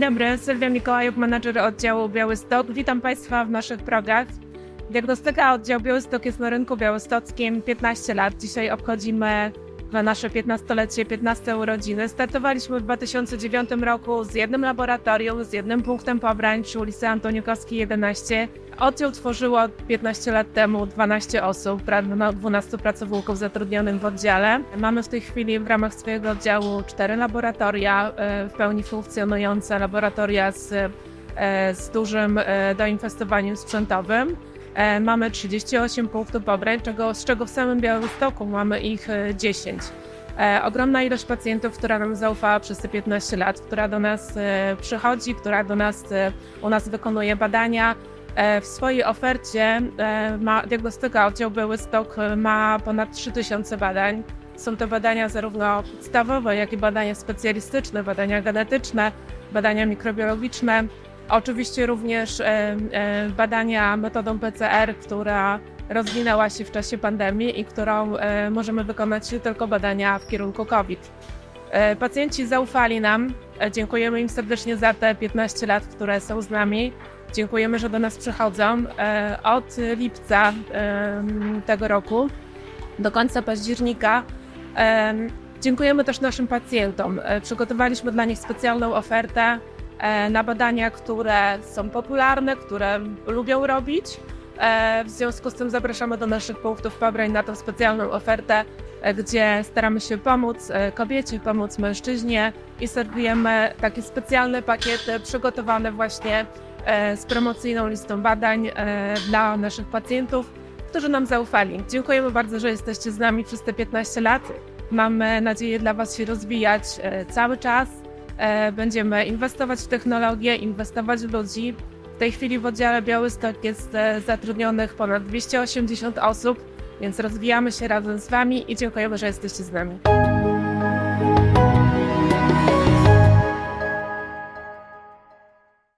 dobry, Sylwia Mikołajów, menadżer oddziału Białystok. Witam Państwa w naszych progach. Diagnostyka oddział Białystok jest na rynku białostockim 15 lat. Dzisiaj obchodzimy na nasze 15-lecie, 15 urodziny. Startowaliśmy w 2009 roku z jednym laboratorium, z jednym punktem pobrań przy ulicy Antoniukowskiej 11. Oddział tworzyło 15 lat temu 12 osób, prawie no, 12 pracowników zatrudnionych w oddziale. Mamy w tej chwili w ramach swojego oddziału cztery laboratoria e, w pełni funkcjonujące, laboratoria z, e, z dużym e, doinwestowaniem sprzętowym. E, Mamy 38 punktów pobrań, czego, z czego w samym Białymstoku mamy ich e, 10. E, ogromna ilość pacjentów, która nam zaufała przez te 15 lat, która do nas e, przychodzi, która do nas, e, u nas wykonuje badania. E, w swojej ofercie e, ma, diagnostyka oddział Białystok e, ma ponad 3000 badań. Są to badania zarówno podstawowe, jak i badania specjalistyczne, badania genetyczne, badania mikrobiologiczne. Oczywiście również badania metodą PCR, która rozwinęła się w czasie pandemii i którą możemy wykonać tylko badania w kierunku COVID. E, Pacjenci zaufali nam. E, Dziękujemy im serdecznie za te 15 lat, które są z nami. Dziękujemy, że do nas przychodzą. E, Od lipca tego roku do końca października em, dziękujemy też naszym pacjentom. Przygotowaliśmy dla nich specjalną ofertę na badania, które są popularne, które lubią robić. E, W związku z tym zapraszamy do naszych punktów pobrań na tą specjalną ofertę, e, gdzie staramy się pomóc e, kobiecie, pomóc mężczyźnie i serwujemy takie specjalne pakiety przygotowane właśnie e, z promocyjną listą badań e, dla naszych pacjentów, którzy nam zaufali. Dziękujemy bardzo, że jesteście z nami przez te 15 lat. Mamy nadzieję dla Was się rozwijać e, cały czas. E, Będziemy inwestować w technologię, inwestować w ludzi. W tej chwili w oddziale Białystok jest e, zatrudnionych ponad 280 osób, więc rozwijamy się razem z Wami i dziękujemy, że jesteście z nami.